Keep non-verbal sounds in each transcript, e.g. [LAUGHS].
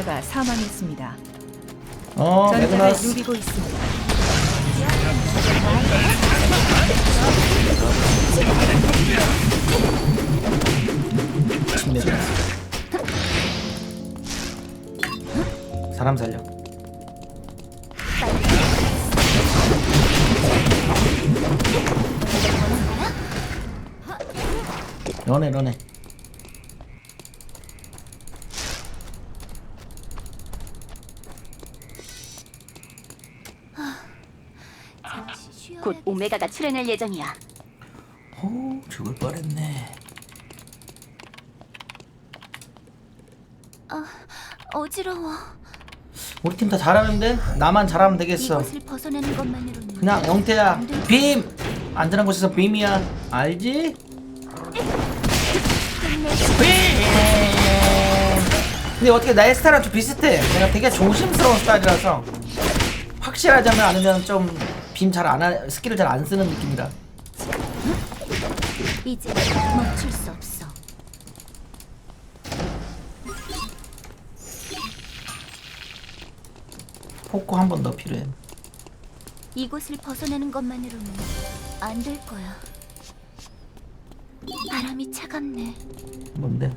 생존자가 사망했습니다. 어 전장을 누비고 있습니다. 침대 사람 살려 너네 너네 곧 오메가가 출연할 예정이야. 오 죽을 뻔했네. 어지러워. 우리 팀 다 잘하는데? 나만 잘하면 되겠어. 이곳을 벗어나는 것만으로는 그냥 영태야 빔! 안전한 곳에서 빔이야. 알지? 빔! 근데 어떻게 나의 스타일랑 좀 비슷해. 내가 되게 조심스러운 스타일이라서 확실하자면 않으면 좀 빔 잘안 스킬을 잘 안 쓰는 느낌이라 이제 멈출 수 없어. 포코 한 번 더 필요해 이곳을 벗어나는 것만으로는 안 될 거야. 바람이 차갑네. 뭔데?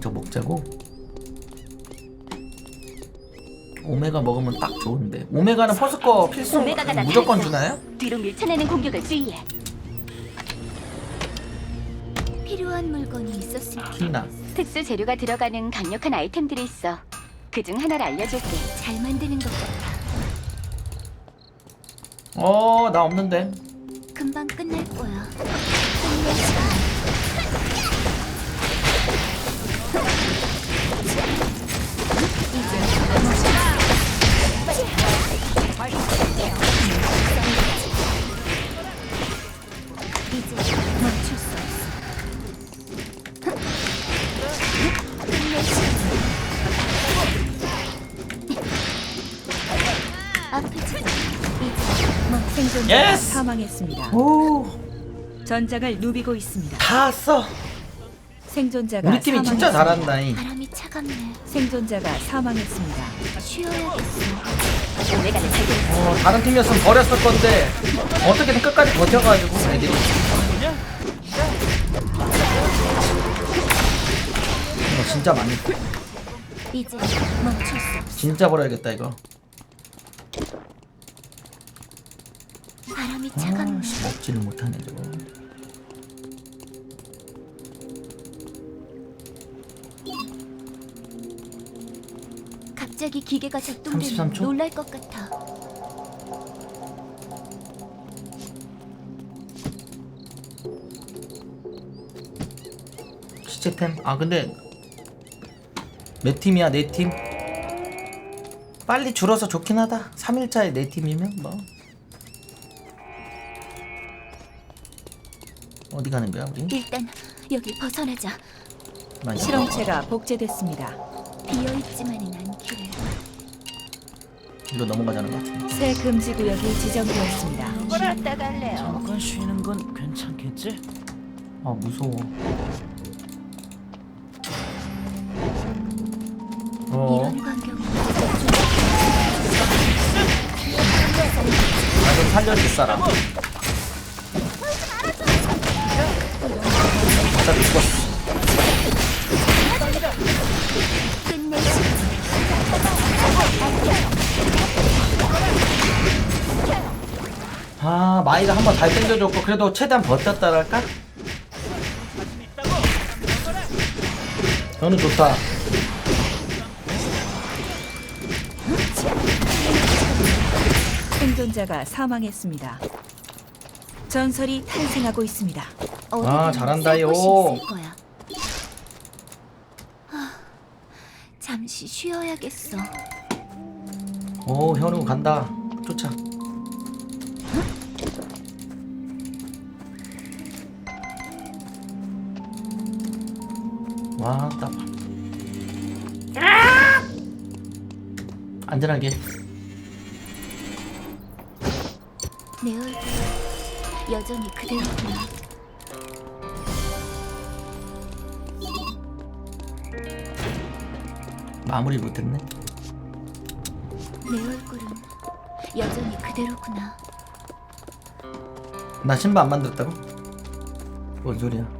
저 먹자고? 오메가 먹으면 딱 좋은데 오메가는 포스코 필수 오메가가 나타났어. 무조건 주나요? 뒤로 밀쳐내는 공격을 주의해. 필요한 물건이 있었을 테 키나 특수 재료가 들어가는 강력한 아이템들이 있어. 그 중 하나를 알려줄게. 잘 만드는 것 같아. 어, 나 없는데. 금방 끝날 거야. 이제 멈출 수 없어. 아프지? 이제 멈 생존자가 예스! 사망했습니다. 오, 전장을 누비고 있습니다. 다 왔어. 생존자가 우리 팀이 진짜 사망했습니다. 잘한다. 이. 바람이 차갑네. 생존자가 사망했습니다. 쉬어야겠어. 어, 다른 팀이었으면 버렸을 건데 어떻게든 끝까지 버텨가지고 애들이. 이거 진짜 많이. 이제 멈출 수 없어. 진짜 버려야겠다 이거. 바람이 차갑네. 아, 씨, 먹지를 못하네 저거. 갑자기 기계가 작동되면 33초? 놀랄 것 같아. 시체템. 아 근데 몇 팀이야 네 팀? 빨리 줄어서 좋긴 하다. 3일차에 네 팀이면 뭐. 어디 가는 거야 우리? 일단 여길 벗어나자. 맞아. 실험체가 복제됐습니다. 비어 있지만은 않기를. 이거 넘어가자는 것 같은데. 새 금지 구역이 지정되었습니다. 잠깐 쉬는 건 괜찮겠지? 아 무서워. 어, 이런 광경은 나좀 살려줄 사람. 마이가 한 번잘 땡겨줬고 그래도 최대한 버텼다랄까? 저는 좋다. 생존자가 사망했습니다. 전설이 탄생하고 있습니다. 아, 잘한다요. 쓸 거야. 아, 잠시 쉬어야겠어. 오 현우 간다. 쫓아. 와, 딱. 안전하게. 내 얼굴 여전히 그대로구나. 마무리 못했네. 내 얼굴은 여전히 그대로구나. 나 신발 안 만들었다고? 뭔 소리야?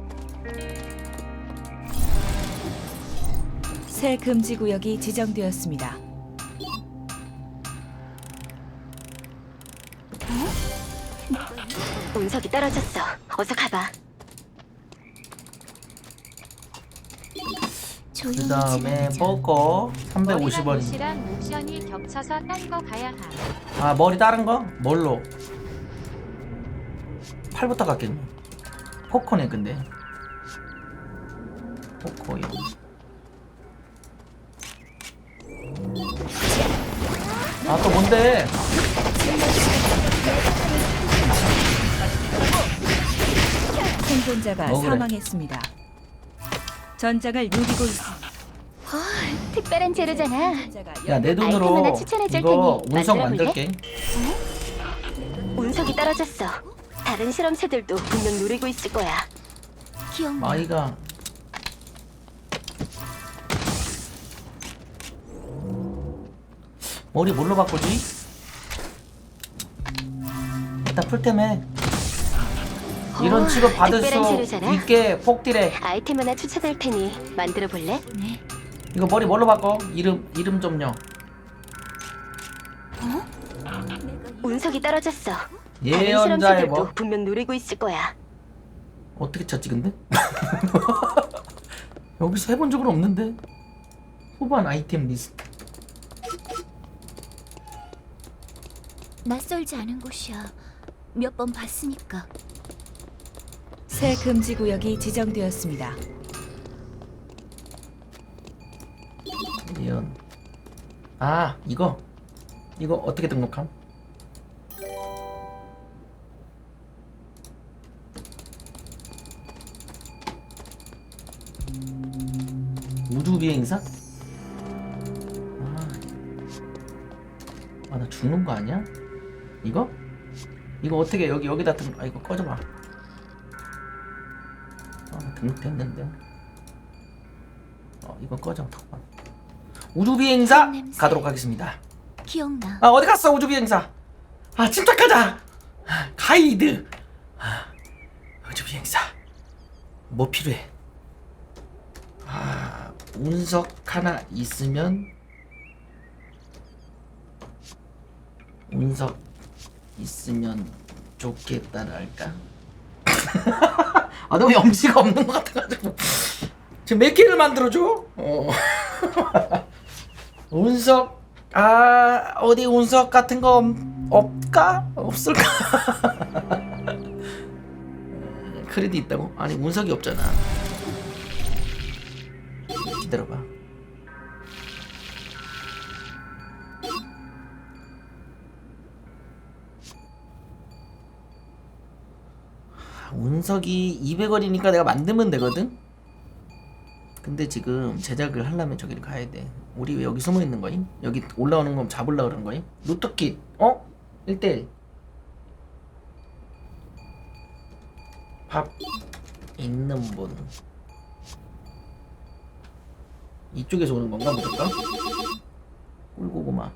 새 금지 구역이 지정되었습니다. 운석이 떨어졌어. 어서 가봐. 그 다음에 버거 350원. 도시랑 모션이 겹쳐서 딴 거 가야 함. 아 머리 다른 거? 뭘로? 팔부터 갔겠네. 포커네 근데. 포커요. 아 뭔데? 생존자가 뭐 그래? 사망했습니다. 전장을 누비고 있습니다. 특별한 재료잖아. 생존자가 야 내 아이템 하나 돈으로 추천해줄 이거 테니 운석 만들어볼래? 만들게. 운석이 떨어졌어. 다른 실험체들도 분명 노리고 있을 거야. 기억나. 마이가 머리 뭘로 바꾸지? 일단 풀템해 이런 어, 취급 받을 특별한 수 재료잖아. 있게 폭딜해 아이템 하나 추천할 테니 만들어 볼래? 네. 이거 머리 뭘로 바꿔? 이름 이름 좀요 운석이 떨어졌어. 다른 예언자의 뭐 분명 노리고 있을 거야. 어떻게 찾지 근데? [LAUGHS] 여기서 해본 적은 없는데 후반 아이템 리스트 낯설지 않은 곳이야. 몇 번 봤으니까. 새 금지 구역이 지정되었습니다. 예언 아 이거 이거 어떻게 등록함? 우주 비행사? 아, 아, 나 죽는 거 아니야? 이거? 이거 어떻게 여기 여기다 등? 아 이거 꺼져봐. 아 등록됐는데. 어 이거 꺼져. 우주 비행사 냄새. 가도록 하겠습니다. 기억나. 아 어디 갔어 우주 비행사? 아 침착하자. 아, 가이드. 아, 우주 비행사. 뭐 필요해? 아 운석 하나 있으면 운석 있으면 좋겠다랄까. [LAUGHS] 아 너무 염치가 없는 것 같아가지고. 지금 몇 개를 만들어줘? 어. [LAUGHS] 운석. 아 어디 운석 같은 거 없- 없까? 없을까? 음, [LAUGHS] 크레딧 있다고? 아니 운석이 없잖아. 기다려봐 운석이 200원이니까 내가 만들면 되거든 근데 지금 제작을 하려면 저기를 가야 돼. 우리 왜 여기 숨어 있는 거임? 여기 올라오는 건 잡으려 그런 거임? 루터킷, 어? 1대1. 밥 있는 분. 이쪽에서 오는 건가 무조건? 꿀고구마.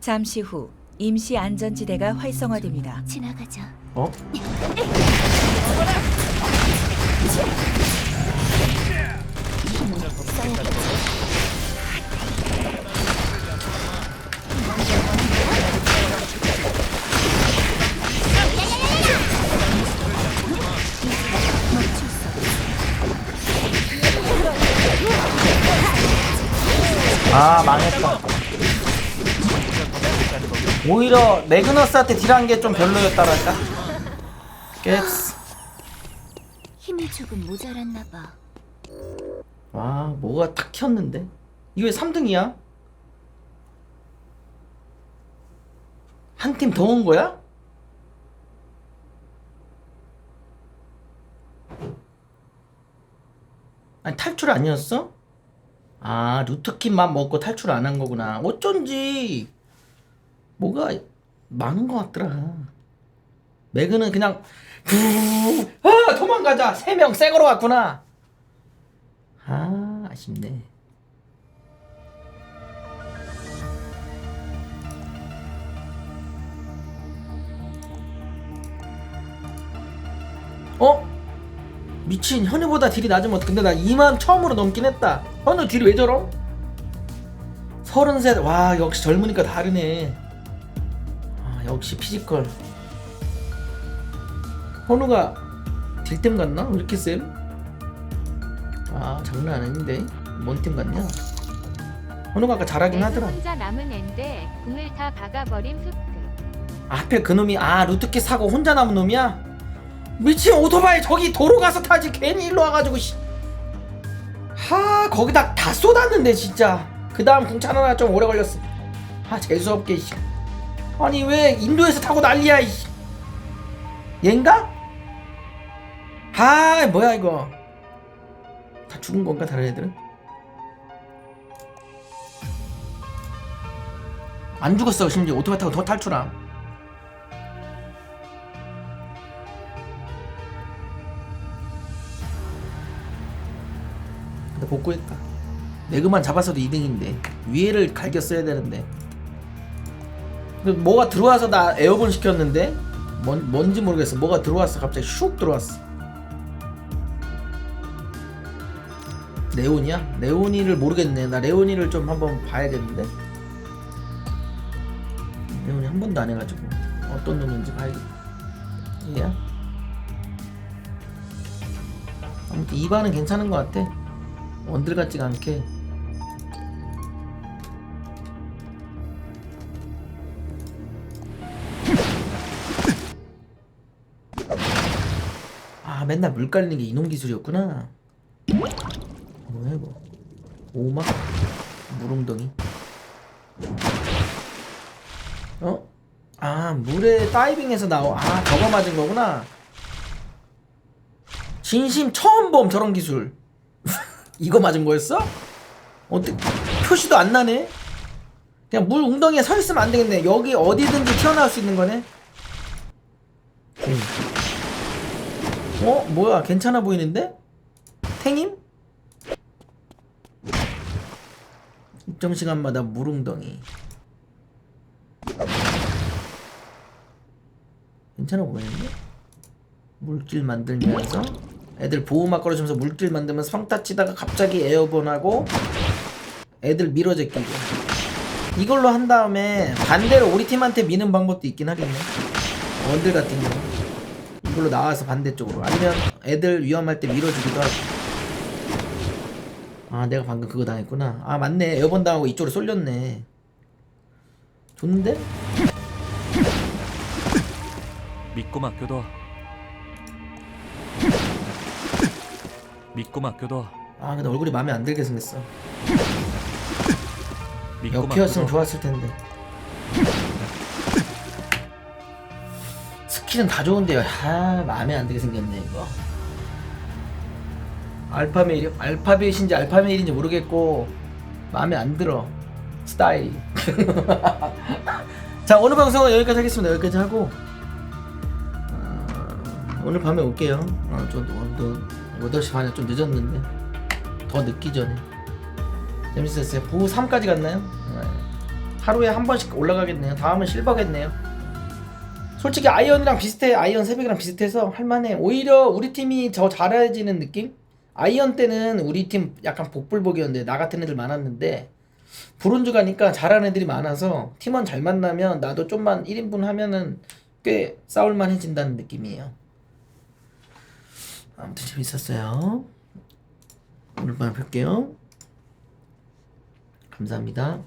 잠시 후 임시 안전지대가 활성화됩니다. 지나가자. 어? [LAUGHS] 오히려 매그너스한테 딜한 게 좀 별로였다랄까? 깼스. 힘이 조금 모자랐나 봐. 와 뭐가 탁 튀었는데 이거 왜 3등이야? 한 팀 더 온 거야? 아니 탈출 아니었어? 아 루트kit만 먹고 탈출 안 한 거구나 어쩐지 뭐가 많은 것 같더라. 매그는 그냥 아 도망가자. 세 명 새거로 왔구나. 아 아쉽네. 어? 미친 현우보다 딜이 낮으면 어떡 근데 나 2만 처음으로 넘긴 했다. 현우 딜이 왜 저럼? 33, 와 역시 젊으니까 다르네 아 역시 피지컬 현우가 딜템 같나? 왜 이렇게 쌤? 아 장난 아닌데 뭔 팀 같냐? 현우가 아까 잘하긴 하더라 혼자 남은 앤데 궁을 다 박아버림 흑흑. 아, 하필 그놈이 아 루트키 사고 혼자 남은 놈이야? 미친 오토바이 저기 도로 가서 타지 괜히 일로 와가지고 씨. 하 거기다 다 쏟았는데 진짜 그 다음 궁찬 하나 좀 오래 걸렸어 아 재수없게 씨. 아니 왜 인도에서 타고 난리야 이 얘인가? 아 뭐야 이거 다 죽은 건가 다른 애들은? 안 죽었어 심지어 오토바이 타고 더 탈출함 근데 복구했다. 내그만 잡았어도 2등인데 위에를 갈겼어야 되는데. 뭐가 들어와서 나 에어본 시켰는데 뭔 뭔지 모르겠어. 뭐가 들어왔어. 갑자기 슉 들어왔어. 레오니야? 레오니를 모르겠네. 나 레오니를 좀 한번 봐야겠는데. 레오니 한 번도 안 해가지고 어떤 놈인지 봐야겠다. 얘야? 아무튼 이반은 괜찮은 것 같아. 원들 같지가 않게 맨날 물 깔리는 게 이놈 기술이었구나 뭐야 이거 오막 물웅덩이 어? 아 물에 다이빙해서 나오 아 저거 맞은 거구나 진심 처음 봄 저런 기술 [LAUGHS] 이거 맞은 거였어? 어떻게 표시도 안 나네? 그냥 물 웅덩이에 서 있으면 안 되겠네. 여기 어디든지 튀어나올 수 있는 거네. 응. 어 뭐야 괜찮아 보이는데? 탱임? 일정 시간마다 물 웅덩이. 괜찮아 보이는데? 물길 만들면서 애들 보호막 걸어주면서 물길 만들면서 성타 치다가 갑자기 에어본하고 애들 밀어제끼고 이걸로 한 다음에 반대로 우리 팀한테 미는 방법도 있긴 하겠네 원들 같은 경우 이걸로 나와서 반대쪽으로 아니면 애들 위험할 때 밀어주기도 하고 아 내가 방금 그거 당했구나 아 맞네 에어본 당하고 이쪽으로 쏠렸네 좋은데? 믿고 맡겨둬. 믿고 맡겨둬. 아 근데 얼굴이 마음에 안 들게 생겼어 믿고 맡겨둬. 좋았을 텐데. 스킬은 다 좋은데요. 아 마음에 안 들게 생겼네 이거. 알파메일 알파벳인지 알파메일인지 모르겠고 마음에 안 들어 스타일이. [LAUGHS] 자 오늘 방송은 여기까지 하겠습니다. 여기까지 하고 어, 오늘 밤에 올게요. 어, 좀 오늘도 8시 반에 좀 늦었는데 더 늦기 전에. 재밌었어요. 부 3까지 갔나요? 네. 하루에 한 번씩 올라가겠네요. 다음은 실버겠네요. 솔직히 아이언이랑 비슷해. 아이언 새벽이랑 비슷해서 할만해. 오히려 우리 팀이 더 잘해지는 느낌? 아이언 때는 우리 팀 약간 복불복이었는데 나 같은 애들 많았는데 브론즈 가니까 잘하는 애들이 많아서 팀원 잘 만나면 나도 좀만 1인분 하면은 꽤 싸울만 해진다는 느낌이에요. 아무튼 재밌었어요. 오늘 밤에 뵐게요. 감사합니다.